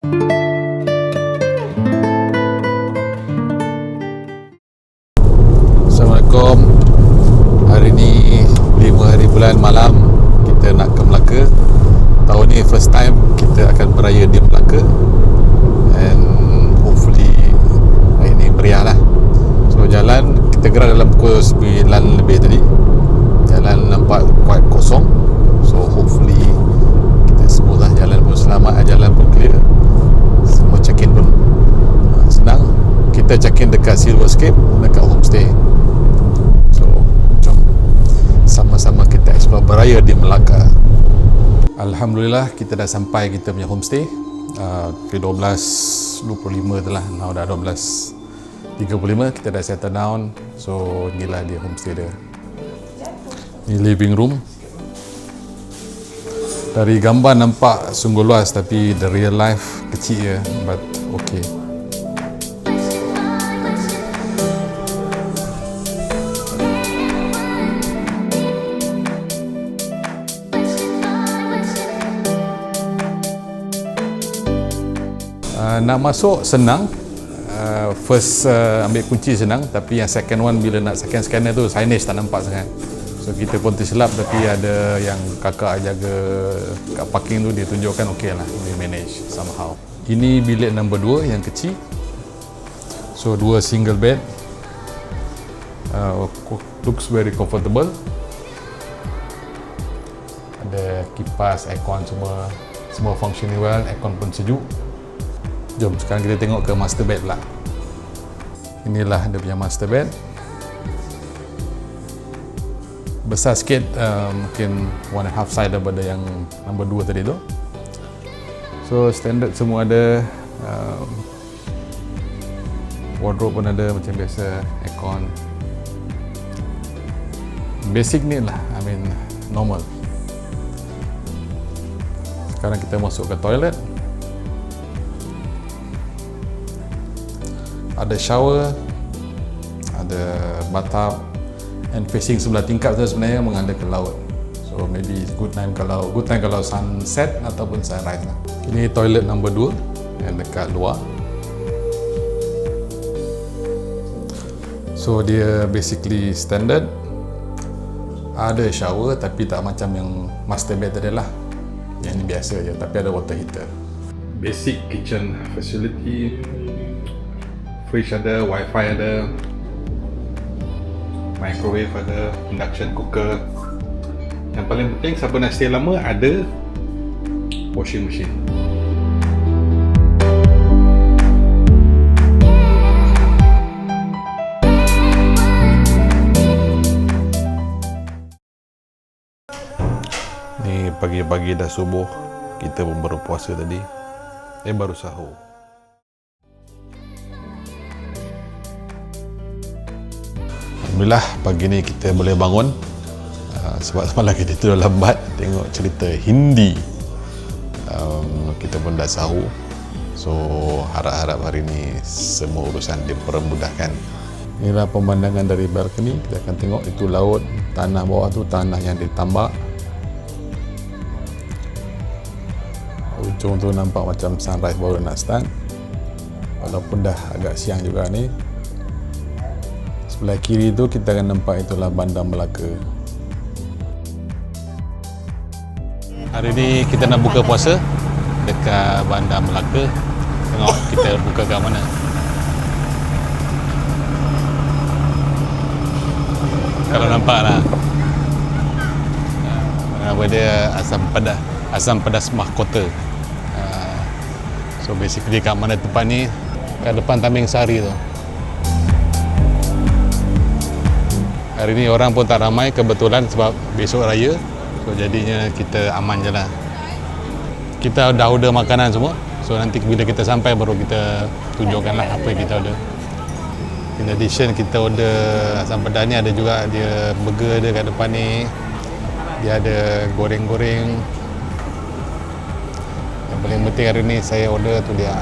Assalamualaikum. Hari ni 5 hari bulan malam Kita nak ke Melaka. Tahun ni first time Kita akan beraya di Melaka. And hopefully Hari ni meriah lah. So jalan Kita gerak dalam pukul 9 lebih tadi. Jalan nampak quite kosong. So hopefully Kita smooth lah Jalan pun selamat Jalan pun clear Semua check in pun uh, Senang Kita check in dekat Silverscape Dekat homestay So, jom sama-sama kita explore beraya di Melaka. Alhamdulillah kita dah sampai kita punya homestay. Uh, ke 12.25 tu lah. Now dah 12.35 kita dah settle down. So, inilah dia homestay dia. Ini living room. Dari gambar nampak sungguh luas tapi the real life kecil je. But okay. Uh, nak masuk senang uh, first uh, ambil kunci senang tapi yang second one bila nak second scanner tu signage tak nampak sangat so kita pun tersilap tapi ada yang kakak jaga kat parking tu dia tunjukkan okey lah we manage somehow. Ini bilik number 2 yang kecil. So dua single bed. Uh, looks very comfortable. Ada kipas, aircon semua. Semua functioning well, aircon pun sejuk. Jom sekarang kita tengok ke master bed pula. Inilah dia punya master bed. Besar sikit uh, mungkin one and half size daripada yang number 2 tadi tu. So standard semua ada um, wardrobe pun ada macam biasa aircon. Basic ni lah I mean normal. Sekarang kita masuk ke toilet. Ada shower ada bathtub and facing sebelah tingkap tu sebenarnya menghadap ke laut. So maybe good time kalau good time kalau sunset ataupun sunrise lah. ini toilet number 2 yang dekat luar. So dia basically standard. Ada shower tapi tak macam yang master bed tadi lah. Yang ni biasa je tapi ada water heater. Basic kitchen facility. Fridge ada, wifi ada microwave ada, induction cooker. Yang paling penting siapa nak stay lama ada washing machine. Pagi-pagi dah subuh. Kita pun baru puasa tadi. Eh baru sahur Alhamdulillah pagi ni kita boleh bangun. Uh, sebab semalam kita tidur lambat tengok cerita Hindi. Um, kita pun dah sahur. So harap-harap hari ni semua urusan dipermudahkan. Inilah pemandangan dari balcony. Kita akan tengok itu laut tanah bawah tu tanah yang ditambak. Ujung tu nampak macam sunrise baru nak start. Walaupun dah agak siang juga ni sebelah kiri tu kita akan nampak itulah bandar Melaka. Hari ni kita nak buka puasa dekat bandar Melaka. Tengok kita buka kat mana. Kalau nampak lah. Apa dia? Asam pedas asam pedas mahkota. Ah, so basically kat mana tempat ni? Kat depan Taming Sari tu hari ni orang pun tak ramai kebetulan sebab besok raya. So jadinya kita aman je lah. Kita dah order makanan semua. So nanti bila kita sampai baru kita tunjukkan lah apa yang kita order. In addition kita order asam pedas ni ada juga dia burger dia kat depan ni. Dia ada goreng-goreng. Yang paling penting hari ni saya order tu dia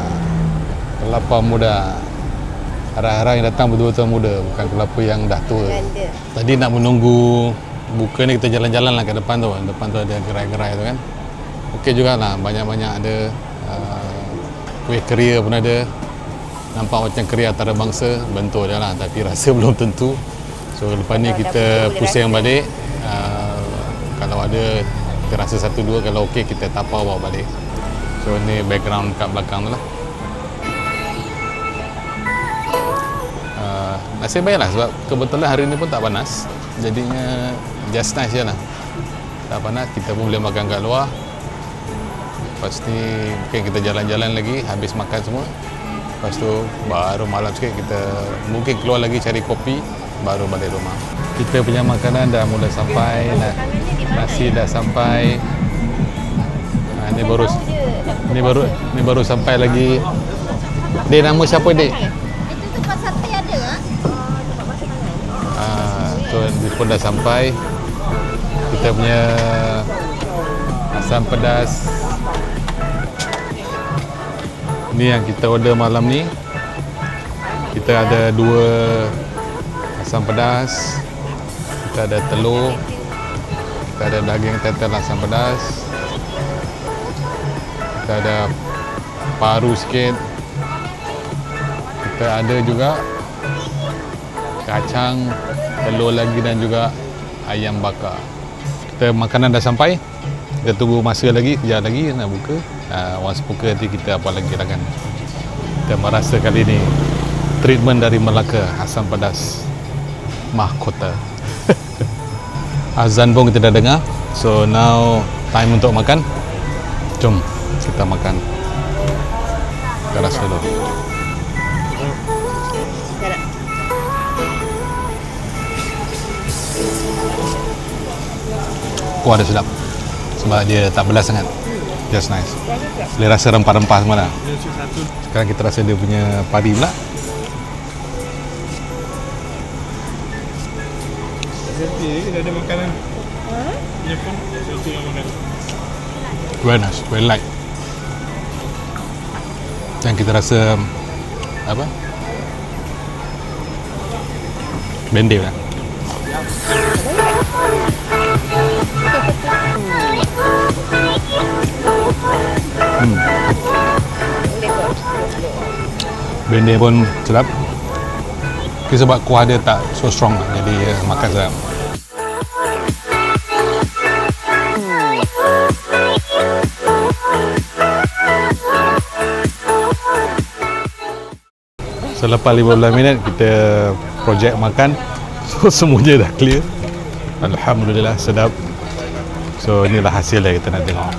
kelapa muda harap-harap yang datang betul-betul muda bukan kelapa yang dah tua. Ganda. tadi nak menunggu buka ni kita jalan-jalan lah ke depan tu. Depan tu ada gerai-gerai tu kan. Okey jugalah banyak-banyak ada uh, kuih keria pun ada. Nampak macam keria antarabangsa bentuk dia lah tapi rasa belum tentu. So lepas ni kita pusing balik. Uh, kalau ada kita rasa satu dua kalau okey kita tapau bawa balik. So ni background kat belakang tu lah nasib baik lah sebab kebetulan hari ni pun tak panas jadinya just nice je lah tak panas kita pun boleh makan kat luar Lepas ni mungkin kita jalan-jalan lagi habis makan semua. Lepas tu baru malam sikit kita mungkin keluar lagi cari kopi baru balik rumah. Kita punya makanan dah mula sampai dah. Nasi dah sampai. Ha, ni baru ni baru ni baru sampai lagi. Dia nama siapa dia? Itu tempat sate ada ah? So dia pun dah sampai. Kita punya asam pedas. Ni yang kita order malam ni. Kita ada dua asam pedas. Kita ada telur. Kita ada daging tetel asam pedas. Kita ada paru sikit. Kita ada juga kacang telur lagi dan juga ayam bakar. Kita makanan dah sampai kita tunggu masa lagi kejap lagi nak buka. Uh, once buka nanti kita apa lagi lah kan kita merasa kali ni treatment dari Melaka asam pedas mahkota. Azan pun kita dah dengar. So now time untuk makan. Jom kita makan. Kita rasa dulu kuah dia sedap. Sebab dia tak pedas sangat. Just nice. Boleh rasa rempah-rempah semua dah? Sekarang kita rasa dia punya pari pula. Very nice very light. Dan kita rasa apa? Bendel lah Bendel pun sedap Tapi sebab kuah dia tak so strong. Jadi uh, makan sedap Selepas 15 minit kita projek makan. So semuanya dah clear. Alhamdulillah sedap So inilah hasil yang kita nak tengok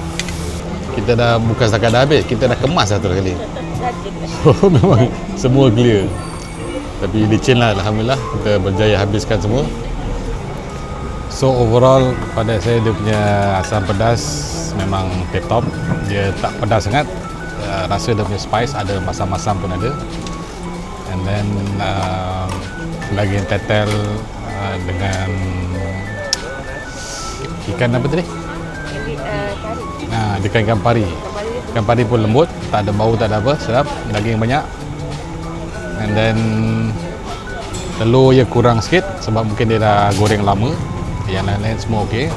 Kita dah bukan setakat dah habis Kita dah kemas satu kali. So memang semua clear. Tapi licin lah Alhamdulillah. Kita berjaya habiskan semua. So overall pada saya dia punya asam pedas memang tip top Dia tak pedas sangat. Uh, Rasa dia punya spice ada masam-masam pun ada. And then uh, lagi tetel uh, dengan ikan apa tadi? Nah, ikan pari. Ikan pari pun lembut, tak ada bau, tak ada apa, sedap. Daging banyak. And then telur je kurang sikit sebab mungkin dia dah goreng lama. Yang lain-lain semua okey.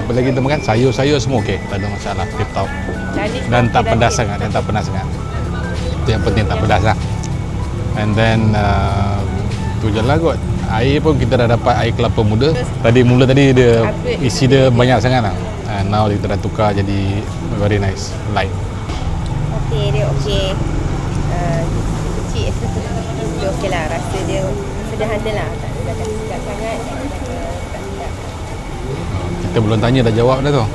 Apa lagi kita makan? Sayur-sayur semua okey, tak ada masalah. Tip top. Dan tak pedas sangat, dan tak pedas sangat. Itu yang penting tak pedas lah. And then uh, tu je lah kot. Air pun kita dah dapat air kelapa muda. Tadi mula tadi dia isi dia banyak sangat lah. And now kita dah tukar jadi very nice, light. Okey, dia okey. Uh, kecil. dia okey lah. Rasa dia sederhana lah. Tak ada dah sedap sangat. Tak ada tak sedap. Kita belum tanya dah jawab dah tu.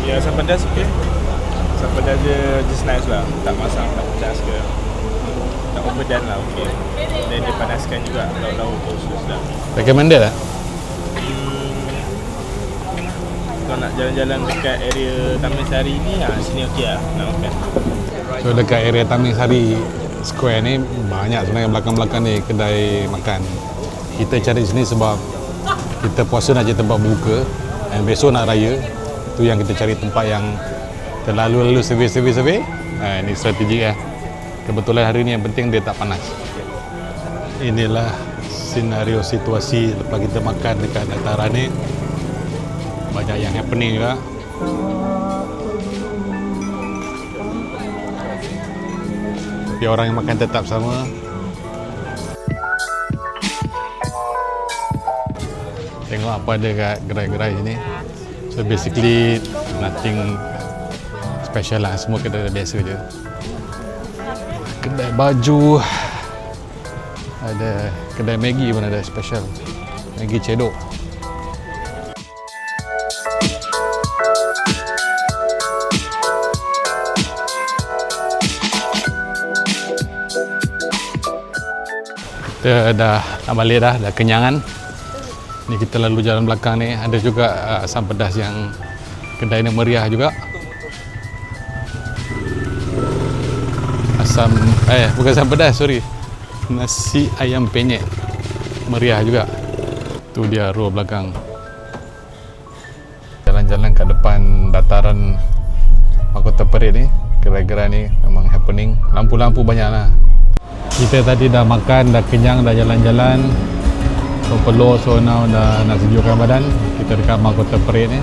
Ya asam pedas okey. Asam pedas dia just nice lah. Tak masam, tak pedas ke. Tak overdone lah okey. Dan dia panaskan juga lauk-lauk tu sedap. Recommended lah. Kalau nak jalan-jalan dekat area Taman Sari ni, ha, sini okey lah nak makan. So dekat area Tamin Sari Square ni banyak sebenarnya belakang-belakang ni kedai makan. Kita cari sini sebab kita puasa nak cari tempat buka dan besok nak raya. Tu yang kita cari tempat yang terlalu-lalu survey-survey-survey. Ha, ini strategi lah. Kebetulan hari ni yang penting dia tak panas. Inilah senario situasi lepas kita makan dekat dataran ni banyak yang happening juga. Tapi orang yang makan tetap sama. Tengok apa ada kat gerai-gerai sini. So basically nothing special lah. Semua kedai biasa je. Kedai baju. Ada kedai Maggi pun ada special. Maggi cedok. Kita dah nak balik dah, dah kenyangan. Ni kita lalu jalan belakang ni. Ada juga uh, asam pedas yang Kedai ni meriah juga. Asam Eh bukan asam pedas sorry. Nasi ayam penyet. Meriah juga. Tu dia row belakang. Jalan-jalan kat depan dataran Mahkota Parade ni. Gerai-gerai ni memang happening. Lampu-lampu banyak lah Kita tadi dah makan, dah kenyang, dah jalan-jalan. So peluh so now dah nak sejukkan badan. Kita dekat Mahkota Parade ni.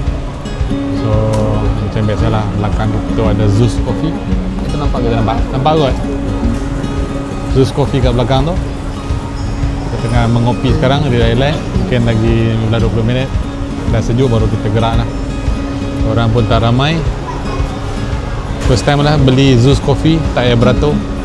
So macam biasalah Belakang tu ada Zeus Coffee. Kita nampak ke tak nampak? Nampak kot? Zeus Coffee kat belakang tu. Kita tengah mengopi sekarang di Thailand Mungkin lagi 15-20 minit. Dah sejuk baru kita gerak lah. Orang pun tak ramai. First time lah beli Zeus Coffee Tak payah beratur